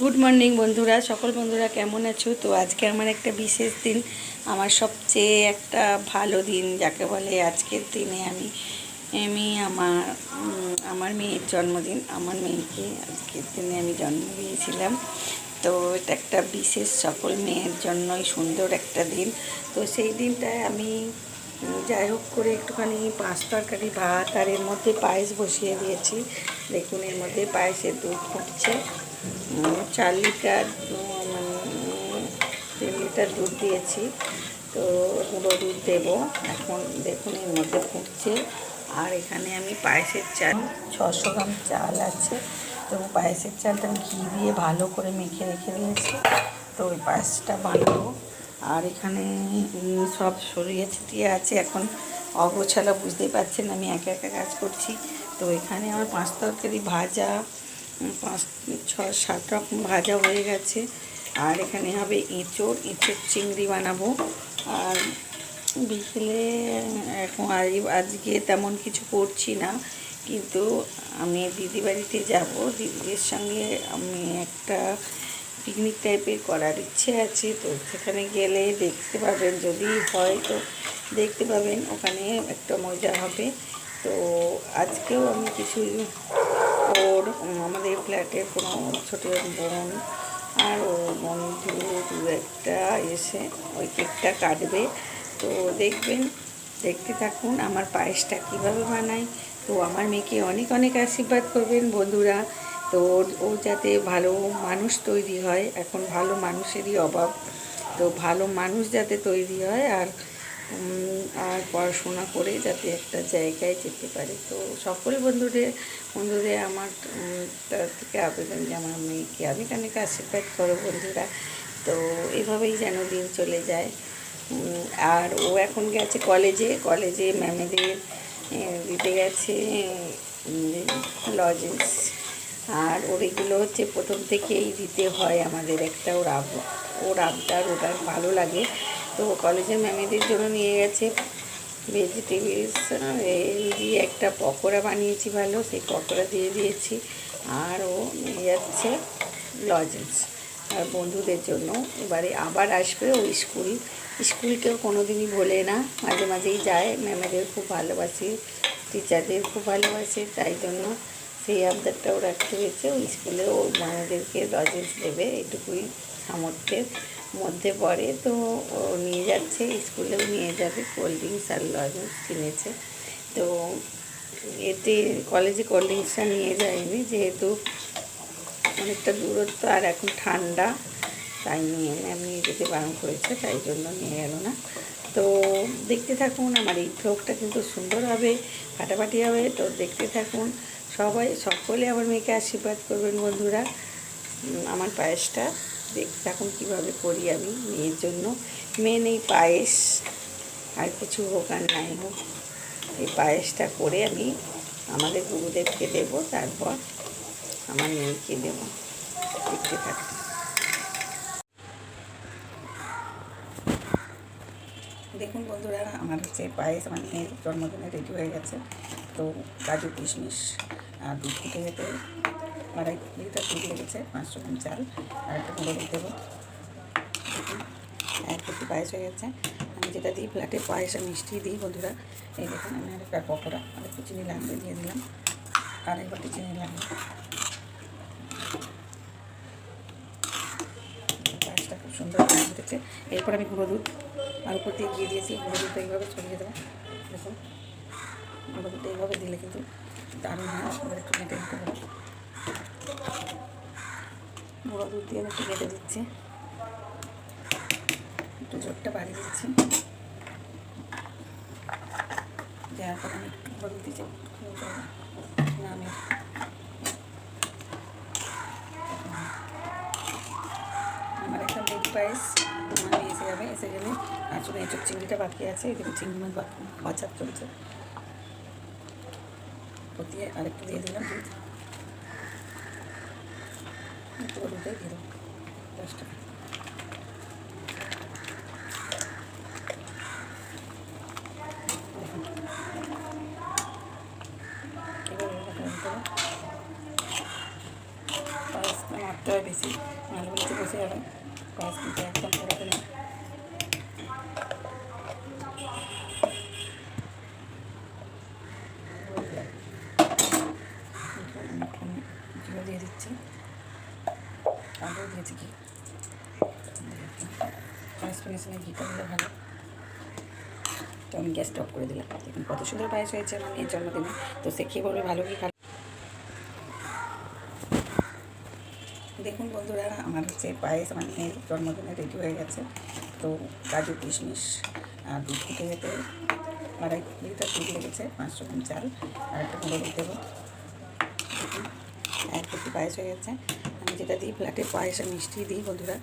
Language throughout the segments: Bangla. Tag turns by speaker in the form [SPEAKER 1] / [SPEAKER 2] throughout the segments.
[SPEAKER 1] গুড মর্নিং বন্ধুরা। সকল বন্ধুরা কেমন আছো? তো আজকে আমার একটা বিশেষ দিন। আমার সবচেয়ে একটা ভালো দিন, যাকে বলে আজকের দিনে আমি আমি আমার আমার মেয়ের জন্মদিন, আমার মেয়েকে আজকের দিনে আমি জন্ম দিয়েছিলাম। তো এটা একটা বিশেষ সকল মেয়ের জন্যই সুন্দর একটা দিন। তো সেই দিনটায় আমি, যাই হোক করে একটুখানি পাঁচ তরকারি, ভাত, আর এর মধ্যে পায়েস বসিয়ে দিয়েছি। দেখুন, এর মধ্যে পায়েসের দুধ ফুটছে। চার লিটার তিন লিটার দুধ দিয়েছি। তো গুঁড়ো দুধ দেবো। এখন দেখুন এর মধ্যে ফুটছে। আর এখানে আমি পায়েসের চাল, ছশো গ্রাম চাল আছে। তো পায়েসের চালটা আমি ঘি দিয়ে ভালো করে মেখে রেখে দিয়েছি। তো ওই পায়েসটা বানাবো। আর এখানে সব সরিয়ে ছিটিয়ে আছে। এখন অগোছালো, বুঝতেই পারছেন, আমি একা একা কাজ করছি। তো এখানে আমার পাঁচ তরকারি ভাজা পাঁচ, ছ, সাত রকম ভাজা হয়ে গেছে। আর এখানে হবে এঁচোড় এঁচোড় চিংড়ি বানাবো। আর বিকেলে এখন আজ- আজকে তেমন কিছু করছি না, কিন্তু আমি দিদি বাড়িতে যাব। দিদিদের সঙ্গে আমি একটা পিকনিক টাইপের করার ইচ্ছে আছে, তো সেখানে গেলে দেখতে পাবেন। যদি হয় তো দেখতে পাবেন, ওখানে একটা মজা হবে। তো আজকেও আমি কিছু ওর আমাদের ফ্ল্যাটের কোনো ছোটো বোন আর ও বন্ধু দু একটা এসে ওই কেকটা কাটবে। তো দেখবেন, দেখতে থাকুন আমার পায়েসটা কীভাবে বানাই। তো আমার মেয়েকে অনেক অনেক আশীর্বাদ করবেন বন্ধুরা। তো ওর- ও যাতে ভালো মানুষ তৈরি হয়, এখন ভালো মানুষেরই অভাব। তো ভালো মানুষ যাতে তৈরি হয় আর আর পড়াশোনা করে যাতে একটা জায়গায় যেতে পারে। তো সকল বন্ধুদের বন্ধুদের আমার তার থেকে আবেদন যে আমার মেয়েকে অনেক অনেক আশীর্বাদ করো বন্ধুরা। তো এভাবেই যেন দিন চলে যায়। আর ও এখন গেছে কলেজে। কলেজে ম্যামেদের দিতে গেছে লজেন্স আর ওর এগুলো হচ্ছে প্রথম থেকেই দিতে হয় আমাদের একটা ওর আব, ওর আবদার, ওটার ভালো লাগে। তো কলেজের ম্যামেদের জন্য নিয়ে গেছে ভেজিটেবলস দিয়ে একটা পকোড়া বানিয়েছি ভালো, সেই পকোড়া দিয়ে দিয়েছি। আর ও নিয়ে যাচ্ছে লজেন্স আর বন্ধুদের জন্য এবারে আবার আসবে ও স্কুল। স্কুলকেও কোনো দিনই ভোলে না, মাঝে মাঝেই যায়। ম্যামেদের খুব ভালোবাসি টিচারদের খুব ভালোবাসে, তাই জন্য সেই আবদারটাও রাখতে হয়েছে। ওই স্কুলে ও ম্যামেদেরকে লজেন্স দেবে, এটুকুই সামর্থ্যের। মধ্যে পড়ে, তো ও নিয়ে যাচ্ছে, স্কুলেও নিয়ে যাবে, কোল্ড ড্রিঙ্কস আর লজেন্স কিনেছে। তো এতে কলেজে কোল্ড ড্রিঙ্কসটা নিয়ে যায়নি, যেহেতু অনেকটা দূরত্ব আর এখন ঠান্ডা, তাই নিয়ে আমি যেতে বারণ করেছে, তাই জন্য নিয়ে গেল না। তো দেখতে থাকুন, আমার এই ফ্রকটা কিন্তু সুন্দর হবে, ফাটাফাটি হবে, তো দেখতে থাকুন। সবাই, সকলে আমার মেয়েকে আশীর্বাদ করবেন বন্ধুরা। আমার পায়েসটা। দেখতে থাকুন কীভাবে করি আমি মেয়ের জন্য? মেন এই পায়েস। আর কিছু হোক আর নাই হোক, এই পায়েসটা করে আমি আমাদের গুরুদেবকে দেবো, তারপর আমার মেয়েকে দেবো। দেখতে থাকুন দেখুন বন্ধুরা, আমার হচ্ছে পায়েস, আমার মেয়ের জন্মদিনে রেডি হয়ে গেছে। তো কাজু কিশমিশ আর দুধ ফুটে যেতে আড়াই লিটার দুধ লেগেছে পাঁচশো গ্রাম চাল, আর একটা গুঁড়ো দুধ দেবো। এক কেজি পায়েস হয়ে গেছে। আমি যেটা দিই ফ্ল্যাটে পায়েস আর মিষ্টি দিই, বন্ধুরা। এই দেখুন, আমি আর একটা পকোড়া আর চিনি লাগবে দিয়ে দিলাম। আর এক বাটি চিনি লাগবে। পায়েসটা খুব সুন্দর উঠেছে। এরপর আমি গুঁড়ো দুধ, আর উপর দিয়ে গিয়ে দিয়েছি। গুঁড়ো দুধটা এইভাবে ছড়িয়ে দেবো। দেখুন, গুঁড়ো দুধটা এইভাবে দিলে কিন্তু দারুণ হয়। একটু মেটে হবে গুঁড়ো দুধ দিয়ে একটু কেটে দিচ্ছি। একটু জোরটা বাড়িয়ে দিচ্ছি। দেওয়ার পর আমি একটু দুধ দিচ্ছি। আমার একটা দুধ পায়েস মানে এসে যাবে, এসে গেলে শুধু এঁচোর চিংড়িটা বাকি আছে, এদিকে চিংড়ি মাছ বাকি চলছে আরেকটু দিয়ে দিলাম দুধ। একটু দুধে দিয়ে দেবো দশ টাকা এবার এরকম করে দিতে হবে। পায়েস মাত্র বেশি আলুগুলোতে বসে যাবে পাঁচ কিন্তু একদম পড়াতে না জিরো দিয়ে দিচ্ছি আলু দিয়েছি কি পাঁচ ফিনিশিংয়ে ঘিটা দিলে ভালো। তো আমি গ্যাস স্টপ করে দিলাম। দেখুন কত সুন্দর পায়েস হয়েছে আমার মেয়ের জন্মদিনে। তো সে খেয়ে বলবে, ভালো কি দেখুন বন্ধুরা, আমার হচ্ছে পায়েস আমার মেয়ের জন্মদিনে রেডি হয়ে গেছে। তো কাজু কিশমিশ আর দুধ ফুটে যেতে আড়াই লিটার দুধ লেগেছে পাঁচশো গ্রাম চাল। আর একটা গুঁড়ো দুধ দেবো। এক কেজি পায়েস হয়ে গেছে। যেটা দিই, ফ্ল্যাটে পায়েসে মিষ্টি দিই বন্ধুরা।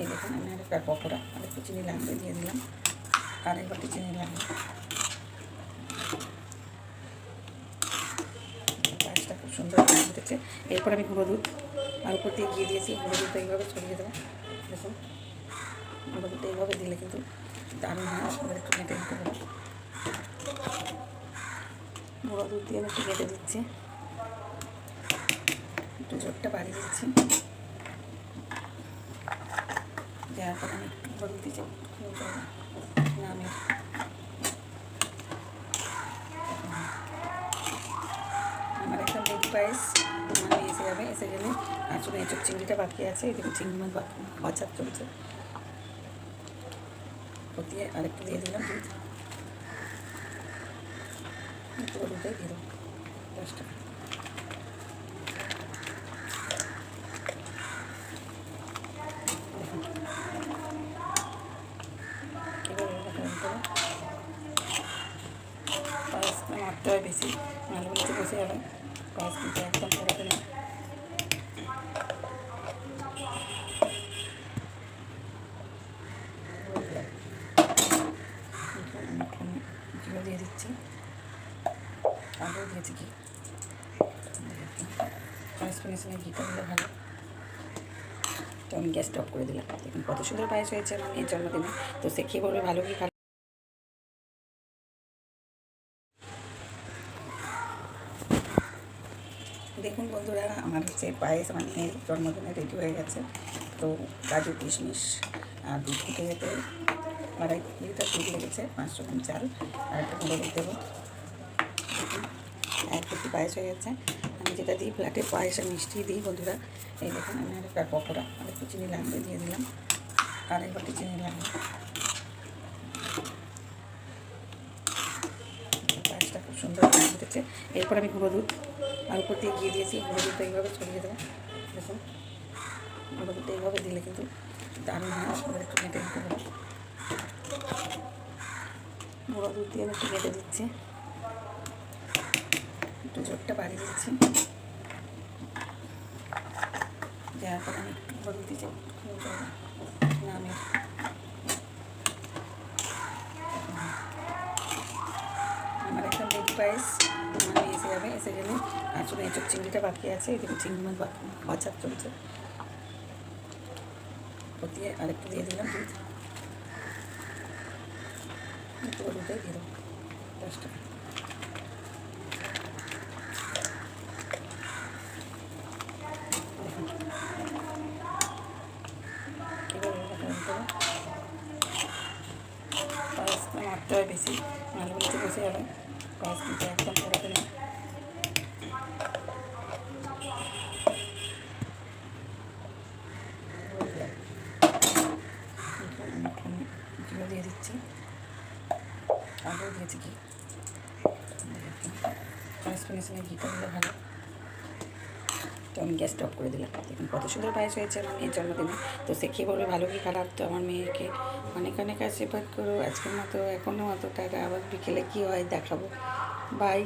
[SPEAKER 1] এই দেখুন, আমি একটা পকোড়া, আর একটু চিনি লাগবে দিয়ে দিলাম। আর এক চিনি লাগবে। পায়েসটা খুব সুন্দর হয়ে এরপর আমি গুঁড়ো দুধ, আর উপর দিয়ে গিয়ে দিয়েছি, গুঁড়ো দুধটা এইভাবে ছড়িয়ে দেবো। দেখুন, গুঁড়ো দুধটা এইভাবে দিলে কিন্তু দারুণ হয়, আপনাদের একটু মেটে দিতে হবে গুঁড়ো দুধ দিয়ে আমি একটু কেটে দিচ্ছি। একটু জোরটা বাড়িয়ে দিচ্ছি যার পর আমি গুঁড়ো দুধ দিচ্ছি নামে আমার একটা লেগ পায়েস মানে এসে যাবে, এসে গেলে শুধু এঁচোর চিংড়িটা বাকি আছে, এদিকে চিংড়ি মাছ বাকি বাছার চলছে। দিয়ে আরেকটু দিয়ে দিলাম দুধ। দুধটাই দিয়ে দেবো দশ এবার এটা করে দেবো পায়েসটা একদম পড়াতে না। দিয়ে দিচ্ছি। দিয়েছি পায়েস ঘিটা ভালো। তো আমি গ্যাস স্টপ করে দিলাম। কত সুন্দর পায়েস হয়েছে। আমার মেয়ের জন্মদিনে। তো সে খেয়ে বলবে ভালো কি দেখুন বন্ধুরা, আমার হচ্ছে পায়েস মেয়ের জন্মদিনে রেডি হয়ে গেছে। তো কাজু কিশমিশ আর দুধ ফুটে যেতে আড়াই লিটার দুধ লেগেছে পাঁচশো গ্রাম চাল আর একটা গুঁড়ো দুধ দেবো। এক কেজি পায়েস হয়ে গেছে। আমি যেটা দিই ফ্ল্যাটে পায়েসে মিষ্টি দিই বন্ধুরা, এই দেখুন আমি আর একটা পকোড়া, আর একটু চিনি লাগবে দিয়ে দিলাম। আর এক চিনি লাগবে। পায়েসটা খুব সুন্দর এরপর আমি গুঁড়ো দুধ আর উপর দিয়ে গিয়ে দিয়েছি দুধটা এইভাবে ছড়িয়ে দেবো। দেখুন দুধটা এইভাবে দিলে কিন্তু দারুণ হয়, আপনাদের একটু মেটে দিতে হবে। গুঁড়ো দুধ দিয়ে আমি একটু কেটে দিচ্ছি। একটু জোরটা বাড়িয়ে দিচ্ছি। যার পর আমি গুঁড়ো দুধ দিচ্ছি। নামে আমার একটা লেগ পায়েস মানে এসে যাবে এসে গেলে আর শুধু এঁচুর চিংড়িটা বাকি আছে, এদিকে চিংড়ি মাছ বাকি বাছার চলছে দিয়ে আরেকটু দিয়ে দিলাম দুধ দুধটাই দিয়ে দেবো দশ টাকা এবার এটা করে দিতে হবে। হয় বেশি আলুগুলোতে বসে যাবে। পায়েস কিন্তু একদম না জিরো দিয়ে দিচ্ছি। আলু দিয়েছি কি? ভালো। তো আমি গ্যাস স্টপ করে দিলাম। দেখুন কত সুন্দর পায়েস হয়েছে আমার মেয়ের জন্মদিনে। তো সে কী বলবে, ভালো কি খারাপ? তো আমার মেয়েকে অনেক অনেক আশীর্বাদ করো। আজকের মতো এখনও অতটা টাকা আবার বিকেলে কী হয় দেখাবো। বাই